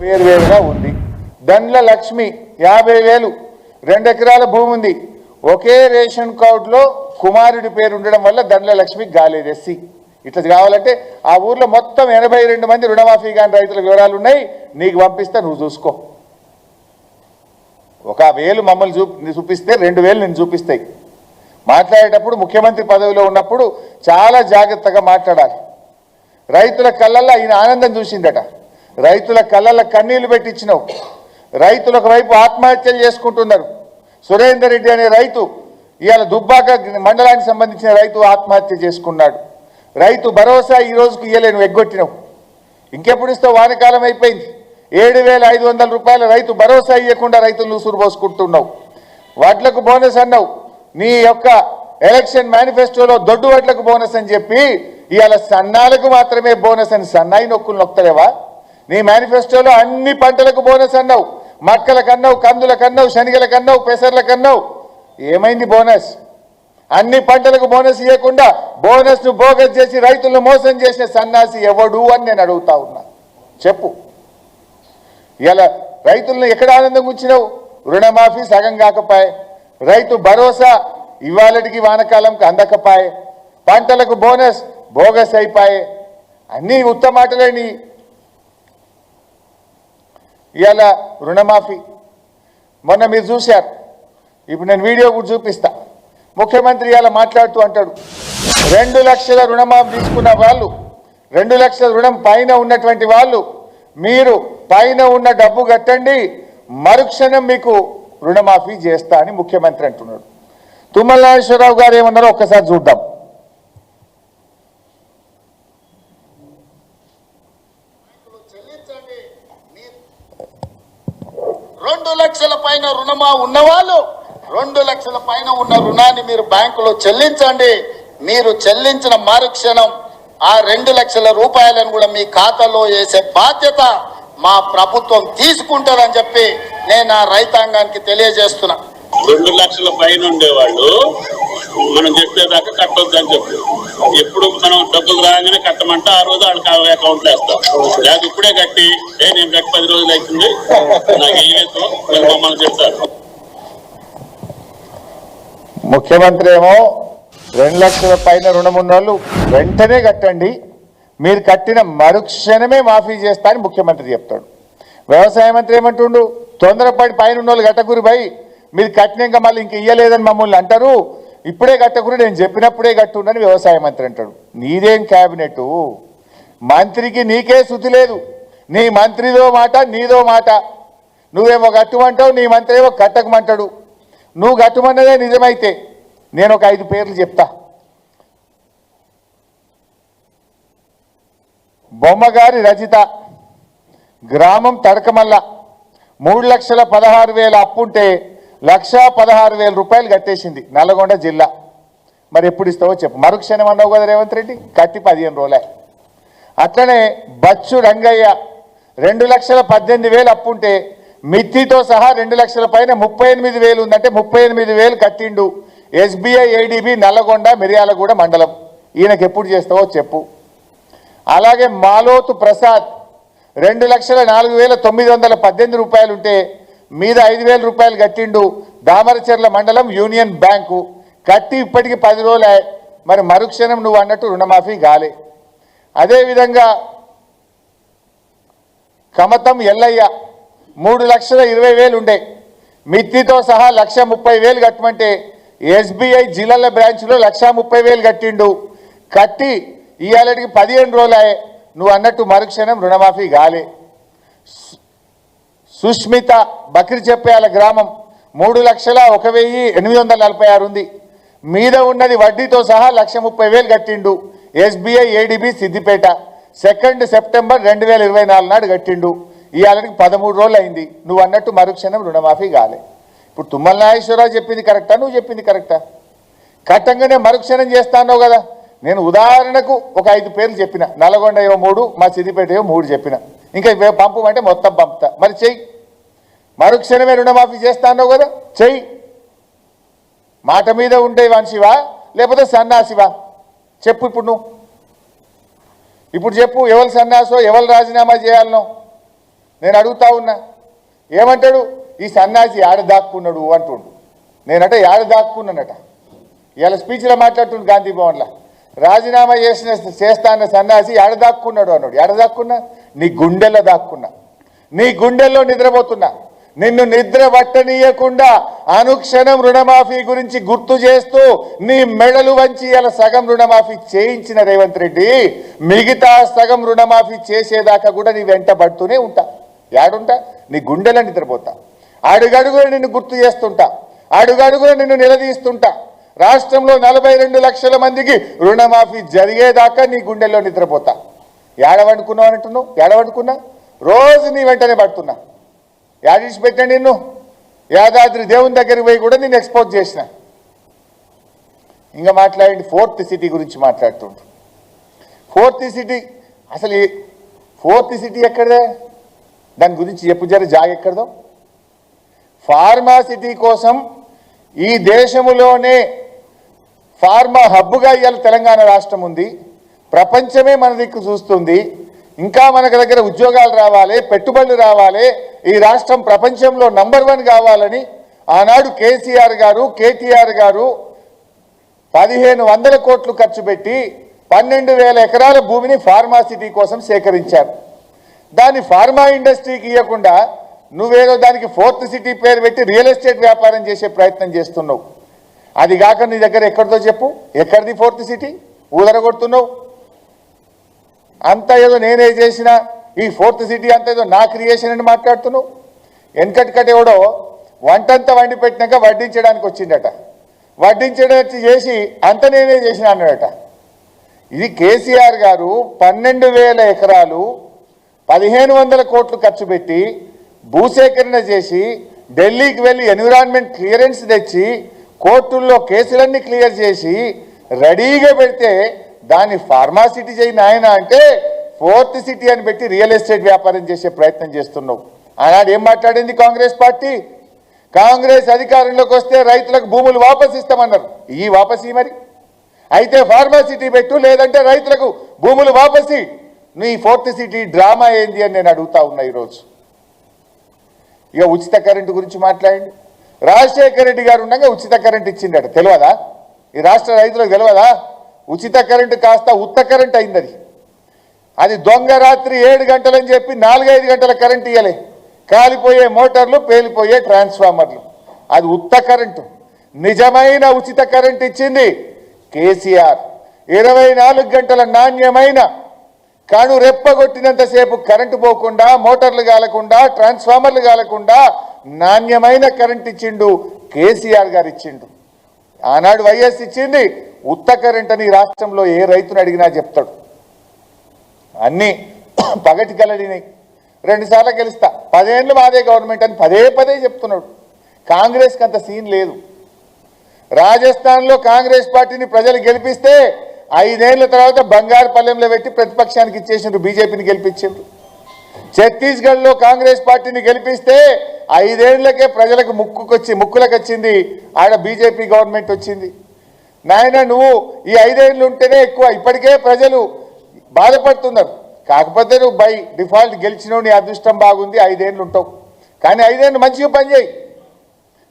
వేరువేరుగా ఉంది. దండ్ల లక్ష్మి యాభై వేలు రెండు ఎకరాల భూమి ఉంది. ఒకే రేషన్ కార్డులో కుమారుడి పేరు ఉండడం వల్ల దండ్ల లక్ష్మికి గాలేదు ఎస్సీ ఇట్లా కావాలంటే ఆ ఊర్లో మొత్తం ఎనభై రెండు మంది రుణమాఫీ కాని రైతుల వివరాలు ఉన్నాయి. నీకు పంపిస్తే నువ్వు చూసుకో. ఒక వేలు మమ్మల్ని చూ చూపిస్తే రెండు వేలు నేను చూపిస్తాయి. మాట్లాడేటప్పుడు ముఖ్యమంత్రి పదవిలో ఉన్నప్పుడు చాలా జాగ్రత్తగా మాట్లాడాలి. రైతుల కళ్ళల్లో ఈయన ఆనందం చూసిందట. రైతుల కళ్ళల్లో కన్నీళ్ళు పెట్టించినావు. రైతులు ఒకవైపు ఆత్మహత్యలు చేసుకుంటున్నారు. సురేందర్ రెడ్డి అనే రైతు ఇవాళ దుబ్బాక మండలానికి సంబంధించిన రైతు ఆత్మహత్య చేసుకున్నాడు. రైతు భరోసా ఈ రోజుకి ఇయ్యలేను ఎగ్గొట్టినావు ఇంకెప్పుడు ఇస్తావు? వానకాలం అయిపోయింది. ఏడు వేల ఐదు వందల రూపాయల రైతు భరోసా ఇవ్వకుండా రైతులు ఉసురు పోసుకుంటున్నావు వడ్లకు బోనస్ అన్నావు. నీ యొక్క ఎలక్షన్ మేనిఫెస్టోలో దొడ్డు వడ్లకు బోనస్ అని చెప్పి ఇవాళ సన్నాలకు మాత్రమే బోనస్ అని సన్నాయి నొక్కులు నొక్కలేవా? నీ మేనిఫెస్టోలో అన్ని పంటలకు బోనస్ అన్నావు. మక్కల కన్నావు కందుల కన్నావు శనగల కన్నావు పెసర్లకు అన్నావు ఏమైంది బోనస్ అన్ని పంటలకు బోనస్ ఇవ్వకుండా బోనస్ను బోగస్ చేసి రైతులను మోసం చేసిన సన్నాసి ఎవడు అని నేను అడుగుతా ఉన్నా. చెప్పు. ఇలా రైతులను ఎక్కడ ఆనందం ఉంచినావు? రుణమాఫీ సగం కాకపాయే. రైతు భరోసా ఇవాళటికి వానకాలంకి అందకపాయే. పంటలకు బోనస్ బోగస్ అయిపాయే. అన్నీ ఉత్తమాటలేని ఇవాళ రుణమాఫీ. మొన్న మీరు చూశారు. ఇప్పుడు నేను వీడియో కూడా చూపిస్తా. ముఖ్యమంత్రి ఇవాళ మాట్లాడుతూ అంటాడు రెండు లక్షల రుణమాఫీ తీసుకున్న వాళ్ళు రెండు లక్షల రుణం పైన ఉన్నటువంటి వాళ్ళు మీరు పైన ఉన్న డబ్బు కట్టండి మరుక్షణం మీకు రుణమాఫీ చేస్తా అని ముఖ్యమంత్రి అంటున్నాడు. తుమ్మల నాగేశ్వరరావు గారు ఏమన్నారో ఒక్కసారి చూద్దాం. రెండు లక్షల పైన రుణమా ఉన్నవాళ్ళు? రెండు లక్షల పైన ఉన్న రుణాన్ని మీరు బ్యాంకులో చెల్లించండి. మీరు చెల్లించిన మరుక్షణం ఆ రెండు లక్షల రూపాయలను కూడా మీ ఖాతాలో వేసే బాధ్యత మా ప్రభుత్వం తీసుకుంటుందని చెప్పి నేను ఆ రైతాంగానికి తెలియజేస్తున్నా. రెండు లక్షల పైన ఉండేవాళ్ళు మనం చెప్పేదాకా కట్టొద్దు అని చెప్పి. ఎప్పుడు మనం డబ్బులు రాగానే కట్టమంటే ఆ రోజు వాళ్ళకి అకౌంట్ వేస్తాం. లేదా ఇప్పుడే కట్టి ఏ నేను కట్టి పది రోజులు అవుతుంది నాకు వేయలేదు మీరు మమ్మల్ని చెప్తారు. ముఖ్యమంత్రి ఏమో రెండు లక్షల పైన రుణం ఉన్న వాళ్ళు వెంటనే కట్టండి. మీరు కట్టిన మరుక్షణమే మాఫీ చేస్తా అని ముఖ్యమంత్రి చెప్తాడు. వ్యవసాయ మంత్రి ఏమంటుండు? తొందరపడి పైన ఉన్న వాళ్ళు కట్టకురి భయ్. మీరు కట్టినాక మళ్ళీ ఇంక ఇయ్యలేదని మమ్మల్ని అంటారు. ఇప్పుడే కట్టకురు నేను చెప్పినప్పుడే కట్టుండని వ్యవసాయ మంత్రి అంటాడు. నీదేం క్యాబినెట్? మంత్రికి నీకే శుతి లేదు. నీ మంత్రిదో మాట నీదో మాట. నువ్వేమో కట్టుమంటావు నీ మంత్రి ఏమో కట్టకమంటాడు. నువ్వు కట్టుమన్నదే నిజమైతే నేను ఒక ఐదు పేర్లు చెప్తా. బొమ్మగారి రజిత గ్రామం తడకమల్ల. మూడు లక్షల పదహారు వేల అప్పుంటే లక్ష పదహారు వేల రూపాయలు కట్టేసింది నల్గొండ జిల్లా. మరి ఎప్పుడు ఇస్తావో చెప్పు. మరుక్షణం అన్నావు కదా రేవంత్ రెడ్డి? కట్టి పదిహేను రోజులే. అట్లనే బచ్చు రంగయ్య రెండు లక్షల పద్దెనిమిది వేలు అప్పుంటే మిత్తితో సహా రెండు లక్షల పైన ముప్పై ఎనిమిది వేలు ఉందంటే ముప్పై ఎనిమిది వేలు కట్టిండు ఎస్బీఐ ఏడీబీ నల్లగొండ మిర్యాలగూడ మండలం. ఈయనకి ఎప్పుడు చేస్తావో చెప్పు. అలాగే మాలోతు ప్రసాద్ రెండు లక్షల నాలుగు వేల తొమ్మిది వందల పద్దెనిమిది రూపాయలు ఉంటే మీద ఐదు వేల రూపాయలు కట్టిండు దామరచెర్ల మండలం యూనియన్ బ్యాంకు. కట్టి ఇప్పటికి పది రోజులే మరి మరుక్షణం నువ్వు అన్నట్టు రుణమాఫీ గాలే అదేవిధంగా కమతం ఎల్లయ్య మూడు లక్షల ఇరవై వేలు ఉండే. మిత్తితో సహా లక్ష ముప్పై వేలు కట్టమంటే ఎస్బీఐ జిల్లాల బ్రాంచ్లో లక్ష ముప్పై వేలు కట్టిండు. కట్టి ఇవాళకి పదిహేను రోజులే నువ్వు అన్నట్టు మరుక్షణం రుణమాఫీ కాలే. సుష్మిత బక్రి చెప్పేయాల గ్రామం మూడు లక్షల ఒక వెయ్యి ఎనిమిది వందల నలభై ఆరు ఉంది. మీద ఉన్నది వడ్డీతో సహా లక్ష ముప్పై వేలు కట్టిండు. SBI ADB Siddipet second September రెండు వేల ఇరవై నాలుగు నాడు కట్టిండు. ఇవాళకి పదమూడు రోజులు అయింది. నువ్వు అన్నట్టు మరుక్షణం రుణమాఫీ కాలే. ఇప్పుడు తుమ్మల నాగేశ్వరరావు చెప్పింది కరెక్టా? నువ్వు చెప్పింది కరెక్టా? కట్టంగానే మరుక్షణం చేస్తాన్నావు కదా. నేను ఉదాహరణకు ఒక ఐదు పేర్లు చెప్పిన. నల్గొండ ఏవో మూడు మా సిద్దిపేట ఏవో మూడు చెప్పిన. ఇంకా పంపమంటే మొత్తం పంపుతా. మరి చెయ్యి. మరుక్షణమే రుణమాఫీ చేస్తాన్నావు కదా? చెయ్యి. మాట మీద ఉండే మనిషివా? లేకపోతే సన్నాసివా? చెప్పు ఇప్పుడు నువ్వు. ఇప్పుడు చెప్పు ఎవరు సన్నాసో ఎవరు రాజీనామా చేయాలనో. నేను అడుగుతా ఉన్నా. ఏమంటాడు? ఈ సన్నాసి ఆడ దాక్కున్నాడు అంటుండు. నేనట ఆడ దాక్కున్నానట. ఇవాళ స్పీచ్లో మాట్లాడుతుండు గాంధీ భవన్లో. రాజీనామా చేసిన చేస్తాన్న సన్నాసి ఆడ దాక్కున్నాడు అన్నాడు. ఎడ దాక్కున్నా? నీ గుండెల్లో దాక్కున్నా. నీ గుండెల్లో నిద్రపోతున్నా. నిన్ను నిద్ర పట్టనీయకుండా అనుక్షణం రుణమాఫీ గురించి గుర్తు చేస్తూ నీ మెడలు వంచి ఇలా సగం రుణమాఫీ చేయించిన రేవంత్ రెడ్డి మిగతా సగం రుణమాఫీ చేసేదాకా కూడా నీ వెంట పడుతూనే ఉంటా. యాడుంటా? నీ గుండెలో నిద్రపోతా. అడుగడుగున నిన్ను గుర్తు చేస్తుంటా. అడుగడుగున నిన్ను నిలదీస్తుంటా. రాష్ట్రంలో నలభై రెండు లక్షల మందికి రుణమాఫీ జరిగేదాకా నీ గుండెల్లో నిద్రపోతా. ఏడవనుకున్నావు అంటున్నావు? ఏడవనుకున్నా రోజు నీ వెంటనే పడుతున్నా. యాదీసి పెట్టండి నిన్ను? యాదాద్రి దేవుని దగ్గరికి పోయి కూడా నేను ఎక్స్పోజ్ చేసిన. ఇంకా మాట్లాడండి ఫోర్త్ సిటీ గురించి మాట్లాడుతుండ్రు ఫోర్త్ సిటీ అసలు ఫోర్త్ సిటీ ఎక్కడదే? దాని గురించి చెప్పు జర జాగ ఎక్కడదో. ఫార్మా సిటీ కోసం ఈ దేశంలోనే ఫార్మా హబ్గా ఇవాళ తెలంగాణ రాష్ట్రం ఉంది. ప్రపంచమే మన దిక్కు చూస్తుంది. ఇంకా మనకు దగ్గర ఉద్యోగాలు రావాలి పెట్టుబడులు రావాలి ఈ రాష్ట్రం ప్రపంచంలో నంబర్ వన్ కావాలని ఆనాడు కేసీఆర్ గారు కేటీఆర్ గారు పదిహేను వందల కోట్లు ఖర్చు పెట్టి పన్నెండు వేల ఎకరాల భూమిని ఫార్మా సిటీ కోసం సేకరించారు. దాన్ని ఫార్మా ఇండస్ట్రీకి ఇవ్వకుండా నువ్వేదో దానికి ఫోర్త్ సిటీ పేరు పెట్టి రియల్ ఎస్టేట్ వ్యాపారం చేసే ప్రయత్నం చేస్తున్నావు. అది కాక నీ దగ్గర ఎక్కడితో చెప్పు. ఎక్కడిది ఫోర్త్ సిటీ? ఊదరగొడుతున్నావు. అంత ఏదో నేనే చేసినా ఈ ఫోర్త్ సిటీ అంతా ఏదో నా క్రియేషన్ అని మాట్లాడుతున్నావు. వెనకటికటి ఎవడో వంటంతా వండి పెట్టినాక వడ్డించడానికి వచ్చిండట. వడ్డించడానికి చేసి అంత నేనే చేసిన అన్నాడట. ఇది కేసీఆర్ గారు పన్నెండు వేల ఎకరాలు పదిహేను వందల కోట్లు ఖర్చు పెట్టి భూసేకరణ చేసి ఢిల్లీకి వెళ్ళి ఎన్విరాన్మెంట్ క్లియరెన్స్ తెచ్చి కోర్టుల్లో కేసులన్నీ క్లియర్ చేసి రెడీగా పెడితే దాన్ని ఫార్మాసిటీ చేయి నాయన అంటే ఫోర్త్ సిటీ అని పెట్టి రియల్ ఎస్టేట్ వ్యాపారం చేసే ప్రయత్నం చేస్తున్నావు. ఆనాడు ఏం మాట్లాడింది కాంగ్రెస్ పార్టీ? కాంగ్రెస్ అధికారంలోకి వస్తే రైతులకు భూములు వాపసు ఇస్తామన్నారు. ఈ వాపసి మరి? అయితే ఫార్మాసిటీ పెట్టు లేదంటే రైతులకు భూములు వాపసి నీ ఫోర్త్ సిటీ డ్రామా ఏంది అని నేను అడుగుతా ఉన్నా ఈరోజు. ఇక ఉచిత కరెంటు గురించి మాట్లాడండి. రాజశేఖర రెడ్డి గారు ఉండగా ఉచిత కరెంట్ ఇచ్చిండట. తెలియదా? ఈ రాష్ట్ర రైతులకు తెలియదా? ఉచిత కరెంటు కాస్త ఉత్త కరెంట్ అయింది అది. అది దొంగ రాత్రి ఏడు గంటలని చెప్పి నాలుగైదు గంటల కరెంట్ ఇవ్వలే కాలిపోయే మోటార్లు పేలిపోయే ట్రాన్స్ఫార్మర్లు. అది ఉత్త కరెంటు. నిజమైన ఉచిత కరెంట్ ఇచ్చింది కేసీఆర్. ఇరవై నాలుగు గంటల నాణ్యమైన కాను రెప్పగొట్టినంతసేపు కరెంటు పోకుండా మోటార్లు కాలకుండా ట్రాన్స్ఫార్మర్లు కాలకుండా నాణ్యమైన కరెంట్ ఇచ్చిండు కేసీఆర్ గారు ఇచ్చిండు. ఆనాడు వైఎస్ ఇచ్చింది ఉత్త కరెంట్ అని రాష్ట్రంలో ఏ రైతుని అడిగినా చెప్తాడు. అన్నీ పగటి కలడినాయి రెండుసార్లు గెలుస్తా. పదేళ్ళు మాదే గవర్నమెంట్ అని పదే పదే చెప్తున్నాడు. కాంగ్రెస్కి అంత సీన్ లేదు. రాజస్థాన్లో కాంగ్రెస్ పార్టీని ప్రజలు గెలిపిస్తే ఐదేళ్ళ తర్వాత బంగారు పల్లెంలో పెట్టి ప్రతిపక్షానికి ఇచ్చేసిండ్రు బీజేపీని గెలిపించిండ్రు. ఛత్తీస్గఢ్లో కాంగ్రెస్ పార్టీని గెలిపిస్తే ఐదేళ్ళకే ప్రజలకు ముక్కుకొచ్చి ముక్కులకు వచ్చింది ఆడ బీజేపీ గవర్నమెంట్ వచ్చింది. నాయన నువ్వు ఈ ఐదేళ్ళు ఉంటేనే ఎక్కువ. ఇప్పటికే ప్రజలు బాధపడుతున్నారు. కాకపోతే నువ్వు బై డిఫాల్ట్ గెలిచినవు నీ అదృష్టం బాగుంది ఐదేళ్ళు ఉంటావు. కానీ ఐదేళ్ళు మంచిగా పనిచేయి.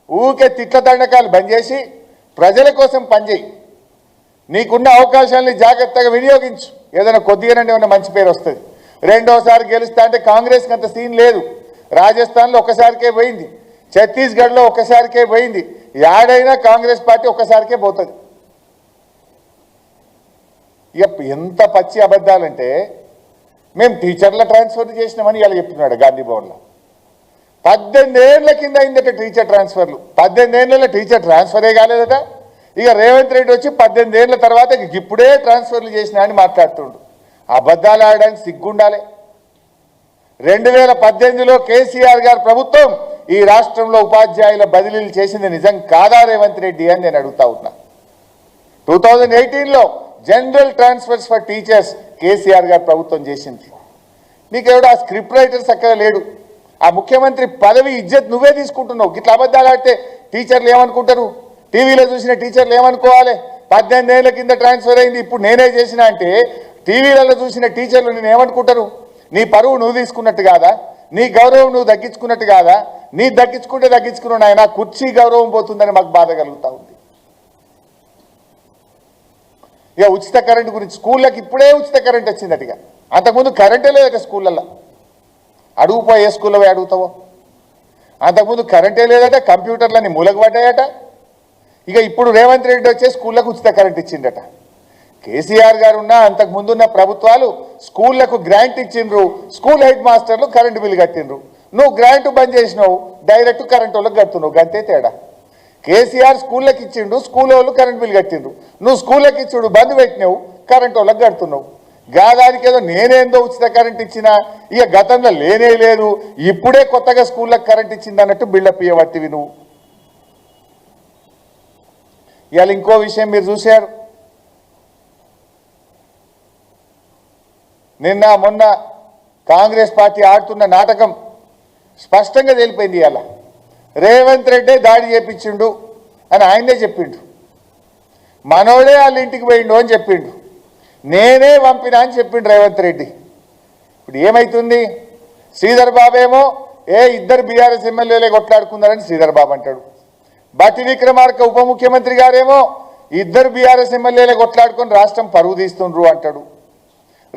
ఊకే తిట్ల దండకాలు బంద్ చేసి ప్రజల కోసం పనిచేయి నీకున్న అవకాశాలని జాగ్రత్తగా వినియోగించు. ఏదైనా కొద్దిగానండి ఏమైనా మంచి పేరు వస్తుంది. రెండోసారి గెలుస్తా అంటే కాంగ్రెస్కి అంత సీన్ లేదు. రాజస్థాన్లో ఒకసారికే పోయింది. ఛత్తీస్గఢ్లో ఒకసారికే పోయింది. యాడైనా కాంగ్రెస్ పార్టీ ఒకసారికే పోతుంది. ఇక ఎంత పచ్చి అబద్ధాలంటే మేము టీచర్ల ట్రాన్స్ఫర్ చేసినామని ఇలా చెప్తున్నాడు గాంధీ భవన్లో. పద్దెనిమిదేళ్ళ కింద అయిందట టీచర్ ట్రాన్స్ఫర్లు. పద్దెనిమిది ఏళ్ళ టీచర్ ట్రాన్స్ఫరే కాలేదట. ఇక రేవంత్ రెడ్డి వచ్చి పద్దెనిమిది ఏళ్ళ తర్వాత ఇక ఇప్పుడే ట్రాన్స్ఫర్లు చేసినా అని మాట్లాడుతుండు. అబద్ధాలు ఆడడానికి సిగ్గుండాలి. రెండు వేల పద్దెనిమిదిలో కేసీఆర్ గారి ప్రభుత్వం ఈ రాష్ట్రంలో ఉపాధ్యాయుల బదిలీలు చేసింది నిజం కాదా రేవంత్ రెడ్డి అని నేను అడుగుతా ఉన్నా. టూ థౌజండ్ ఎయిటీన్లో general transfers for teachers KCR garu ప్రభుత్వం చేసింది. నీకెవడు ఆ స్క్రిప్ట్ రైటర్ చక్కగా లేడు. ఆ ముఖ్యమంత్రి పదవి ఇజ్జత్ నువ్వే తీసుకుంటున్నావు. గిట్ల అబద్ధాలు ఆడితే టీచర్లు ఏమనుకుంటారు? టీవీలో చూసిన టీచర్లు ఏమనుకోవాలి? పద్దెనిమిది ఏళ్ళ కింద ట్రాన్స్ఫర్ అయింది ఇప్పుడు నేనే చేసిన అంటే టీవీలలో చూసిన టీచర్లు నేను ఏమనుకుంటారు? నీ పరువు నువ్వు తీసుకున్నట్టు కాదా? నీ గౌరవం నువ్వు దక్కించుకున్నట్టు కాదా? నీ దక్కించుకుంటే దక్కించుకున్నావు ఆయన కుర్చీ గౌరవం పోతుందని మాకు బాధ కలుగుతా ఉంది. ఇక ఉచిత కరెంటు గురించి స్కూళ్ళకి ఇప్పుడే ఉచిత కరెంట్ వచ్చిందట ఇక. అంతకుముందు కరెంటే లేదట స్కూళ్ళల్లో. అడుగుపో ఏ స్కూల్లో పోయి అడుగుతావో? అంతకుముందు కరెంటే లేదట కంప్యూటర్లని మూలగబడ్డాయట ఇక ఇప్పుడు రేవంత్ రెడ్డి వచ్చే స్కూళ్ళకు ఉచిత కరెంట్ ఇచ్చిండట. కేసీఆర్ గారు ఉన్న అంతకుముందున్న ప్రభుత్వాలు స్కూళ్ళకు గ్రాంట్ ఇచ్చిండ్రు. స్కూల్ హెడ్ మాస్టర్లు కరెంటు బిల్లు కట్టిండ్రు. నువ్వు గ్రాంట్ బంద్ చేసినావు డైరెక్ట్ కరెంట్ వాళ్ళకి కడుతున్నావు. గంతే తేడా. కేసీఆర్ స్కూళ్ళకి ఇచ్చిండు స్కూల్ వాళ్ళు కరెంట్ బిల్ కట్టిండు నువ్వు స్కూళ్ళకి ఇచ్చుడు బంద్ పెట్టినావు కరెంట్ వాళ్ళకి కడుతున్నావు. గాదానికి ఏదో నేనేందో ఉచిత కరెంట్ ఇచ్చినా ఇక గతంలో లేనే లేదు ఇప్పుడే కొత్తగా స్కూళ్ళకి కరెంట్ ఇచ్చింది అన్నట్టు బిల్డప్ ఇవ్వబట్టివి నువ్వు. ఇవాళ ఇంకో విషయం మీరు చూశారు. నిన్న మొన్న కాంగ్రెస్ పార్టీ ఆడుతున్న నాటకం స్పష్టంగా తెలిపోయింది ఇలా రేవంత్ రెడ్డే దాడి చేపించిండు అని ఆయనే చెప్పిండు. మనోడే వాళ్ళ ఇంటికి పోయిండు అని చెప్పిండు. నేనే పంపినా అని చెప్పిండు రేవంత్ రెడ్డి. ఇప్పుడు ఏమైతుంది? శ్రీధర్ బాబు ఏమో ఏ ఇద్దరు బీఆర్ఎస్ ఎమ్మెల్యేలే కొట్లాడుకున్నారని శ్రీధర్ బాబు అంటాడు. బతి విక్రమార్క ఉప ముఖ్యమంత్రి గారేమో ఇద్దరు బీఆర్ఎస్ ఎమ్మెల్యేలే కొట్లాడుకొని రాష్ట్రం పరుగు తీస్తుండ్రు అంటాడు.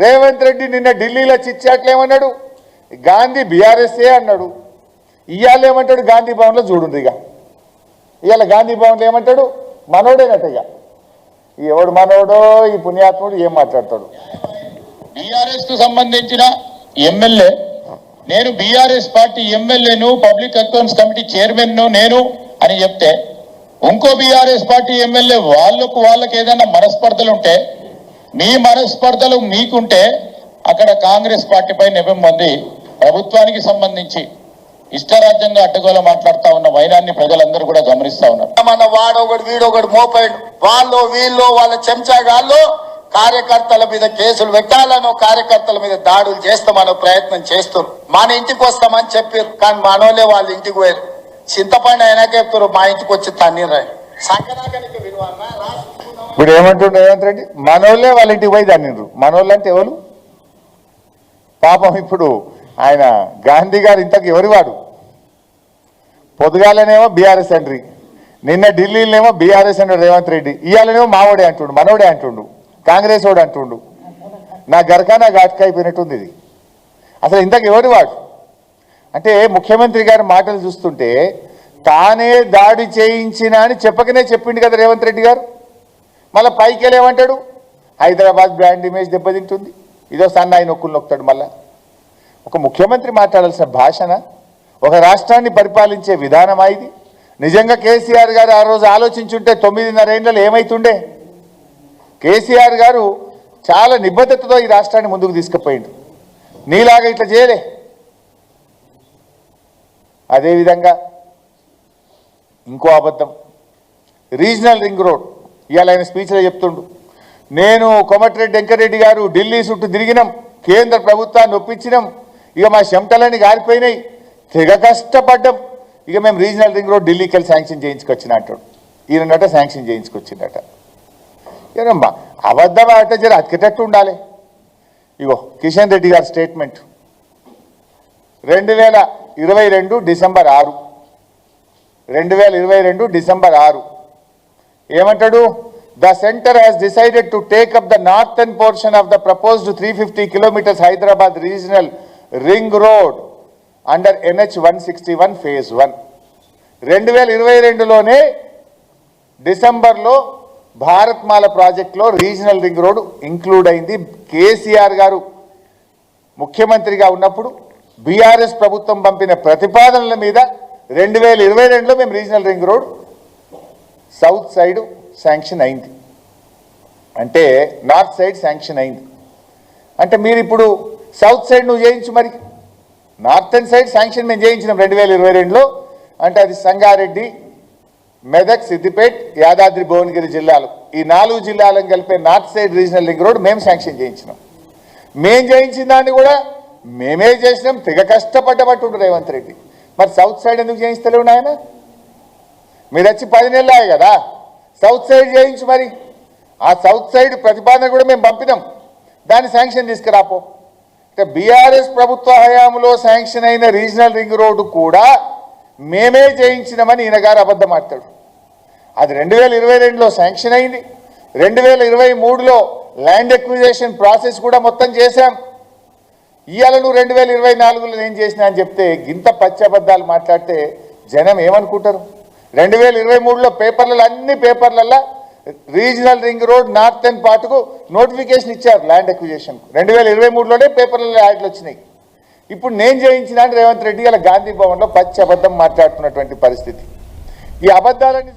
రేవంత్ రెడ్డి నిన్న ఢిల్లీలో చిచ్చాట్లేమన్నాడు? గాంధీ బీఆర్ఎస్ఏ అన్నాడు. ఇవాళ ఏమంటాడు గాంధీ భవన్లో చూడుంది ఇక. ఇవాళ గాంధీ భవన్లో ఏమంటాడు? మనోడేనట ఇక. ఎవడు మనోడో ఈ పుణ్యాత్ముడు ఏం మాట్లాడతాడు? బీఆర్ఎస్కు సంబంధించిన ఎమ్మెల్యే నేను బీఆర్ఎస్ పార్టీ ఎమ్మెల్యేను పబ్లిక్ అకౌంట్స్ కమిటీ చైర్మన్ నేను అని చెప్తే ఇంకో బీఆర్ఎస్ పార్టీ ఎమ్మెల్యే వాళ్ళకు వాళ్ళకి ఏదైనా మనస్పర్ధలు ఉంటే మీ మనస్పర్ధలు మీకుంటే అక్కడ కాంగ్రెస్ పార్టీపై నెపం పొంది ప్రభుత్వానికి సంబంధించి ఇష్టరాజ్యంగా అడ్డగోలు మాట్లాడుతా ఉన్న వైనాన్ని ప్రజలందరూ కూడా గమనిస్తా ఉన్నారు. మన వాడొకడు వీడొకడు మోపాడు. వాళ్ళు వీళ్ళు వాళ్ళ చెంచాగాళ్ళు కార్యకర్తల మీద కేసులు పెట్టాలను కార్యకర్తల మీద దాడులు చేస్తామని ప్రయత్నం చేస్తారు. మన ఇంటికి వస్తామని చెప్పారు కానీ మనోళ్ళే వాళ్ళ ఇంటికి పోయారు. చింతపండు అయినా చెప్తారు మా ఇంటికి వచ్చి తన్నీరు సంక్రాంతికి విలువ ఇప్పుడు ఏమంటుండే రేవంత్ రెడ్డి? మనోళ్ళే వాళ్ళ ఇంటికి పోయి దాన్నిండ్రు మనోళ్ళు అంటే ఎవరు? పాపం ఇప్పుడు ఆయన గాంధీ గారు ఇంతకు ఎవరి వాడు? పొద్దుగాలనేమో బీఆర్ఎస్ ఎంట్రీ నిన్న ఢిల్లీలోనేమో బీఆర్ఎస్ అంటాడు రేవంత్ రెడ్డి ఇవాళనేమో మావోడే అంటుండు మనోడే అంటుండు కాంగ్రెస్ వాడు అంటుండు. నా గరకానా ఘాట్కా అయిపోయినట్టుంది ఇది. అసలు ఇంతకు ఎవరి వాడు? అంటే ముఖ్యమంత్రి గారి మాటలు చూస్తుంటే తానే దాడి చేయించిన అని చెప్పకనే చెప్పిండు కదా రేవంత్ రెడ్డి గారు. మళ్ళీ పైకి వెళ్ళేమంటాడు? హైదరాబాద్ బ్రాండ్ ఇమేజ్ దెబ్బతింటుంది. ఇదో సన్నాయి నొక్కులు నొక్కుతాడు మళ్ళా. ఒక ముఖ్యమంత్రి మాట్లాడాల్సిన భాషన? ఒక రాష్ట్రాన్ని పరిపాలించే విధానమా ఇది. నిజంగా కేసీఆర్ గారు ఆ రోజు ఆలోచించుంటే తొమ్మిదిన్నర ఏళ్ళలో ఏమైతుండే? కేసీఆర్ గారు చాలా నిబద్ధతతో ఈ రాష్ట్రాన్ని ముందుకు తీసుకుపోయిండు. నీలాగా ఇట్లా చేయలే. అదేవిధంగా ఇంకో అబద్ధం. Regional ring road. ఇవాళ ఆయన స్పీచ్లో చెప్తుండు. నేను కొమటిరెడ్డి వెంకరెడ్డి గారు ఢిల్లీ చుట్టూ తిరిగినాం. కేంద్ర ప్రభుత్వాన్ని ఒప్పించినాం. ఇక మా చెమటలని గారిపోయినాయి. తెగ కష్టపడ్డాం. ఇక మేము రీజనల్ రింగ్ రోడ్ ఢిల్లీకి వెళ్ళి శాంక్షన్ చేయించుకొచ్చిన అంటాడు ఈయనట శాంక్షన్ చేయించుకొచ్చిందట ఏనమ్మా అబద్ధం అంటే జర అతికేటట్టు ఉండాలి. ఇగో కిషన్ రెడ్డి గారి స్టేట్మెంట్. రెండు వేల ఇరవై రెండు డిసెంబర్ ఆరు. రెండు వేల ఇరవై రెండు డిసెంబర్ ఆరు. ఏమంటాడు? The centre has decided to take up the northern portion of the proposed three fifty kilometres Hyderabad regional ring road. Under NH one sixty one phase one రెండు వేల ఇరవై రెండులోనే డిసెంబర్లో భారత్మాల ప్రాజెక్టులో రీజనల్ రింగ్ రోడ్ ఇంక్లూడ్ అయింది. కేసీఆర్ గారు ముఖ్యమంత్రిగా ఉన్నప్పుడు BRS ప్రభుత్వం పంపిన ప్రతిపాదనల మీద రెండు వేల ఇరవై రెండులో మేము regional ring road south side sanction అయింది. అంటే నార్త్ సైడ్ శాంక్షన్ అయింది. అంటే మీరు ఇప్పుడు సౌత్ సైడ్ నువ్వు చేయించు మరి. నార్థన్ సైడ్ శాంక్షన్ మేము చేయించినాం రెండు వేల ఇరవై రెండులో. అంటే అది సంగారెడ్డి మెదక్ సిద్దిపేట్ యాదాద్రి భువనగిరి జిల్లాలు. ఈ నాలుగు జిల్లాలను కలిపే north side regional link road మేము శాంక్షన్ చేయించినాం. మేము చేయించిన దాన్ని కూడా మేమే చేసినాం. తెగ కష్టపడ్డబట్టుండు రేవంత్ రెడ్డి. మరి సౌత్ సైడ్ ఎందుకు చేయిస్తలేవు నాయన? మీరు వచ్చి పది నెలలు కదా. సౌత్ సైడ్ చేయించు మరి. ఆ సౌత్ సైడ్ ప్రతిపాదన కూడా మేము పంపినాం. దాన్ని శాంక్షన్ తీసుకురాపో. అంటే బీఆర్ఎస్ ప్రభుత్వ హయాంలో శాంక్షన్ అయిన రీజనల్ రింగ్ రోడ్డు కూడా మేమే చేయించినామని ఈయన గారు అబద్ధం ఆడతాడు. అది రెండు వేల ఇరవై రెండులో శాంక్షన్ అయింది. రెండు వేల ఇరవై మూడులో ల్యాండ్ ఎక్విజేషన్ ప్రాసెస్ కూడా మొత్తం చేశాం. ఇవాళ నువ్వు రెండు వేల ఇరవై నాలుగులో నేను చేసిన అని చెప్తే గింత పచ్చబద్ధాలు మాట్లాడితే జనం ఏమనుకుంటారు? రెండు వేల ఇరవై మూడులో పేపర్లలో అన్ని పేపర్లలో regional ring road north and పార్ట్కు notification ఇచ్చారు ల్యాండ్ ఎక్విజేషన్ రెండు వేల ఇరవై మూడులోనే పేపర్లలో యాడ్లు వచ్చినాయి. ఇప్పుడు నేను చేయించిన రేవంత్ రెడ్డి గల గాంధీ భవన్లో పచ్చి అబద్ధం మాట్లాడుతున్నటువంటి పరిస్థితి. ఈ అబద్ధాలన్నీ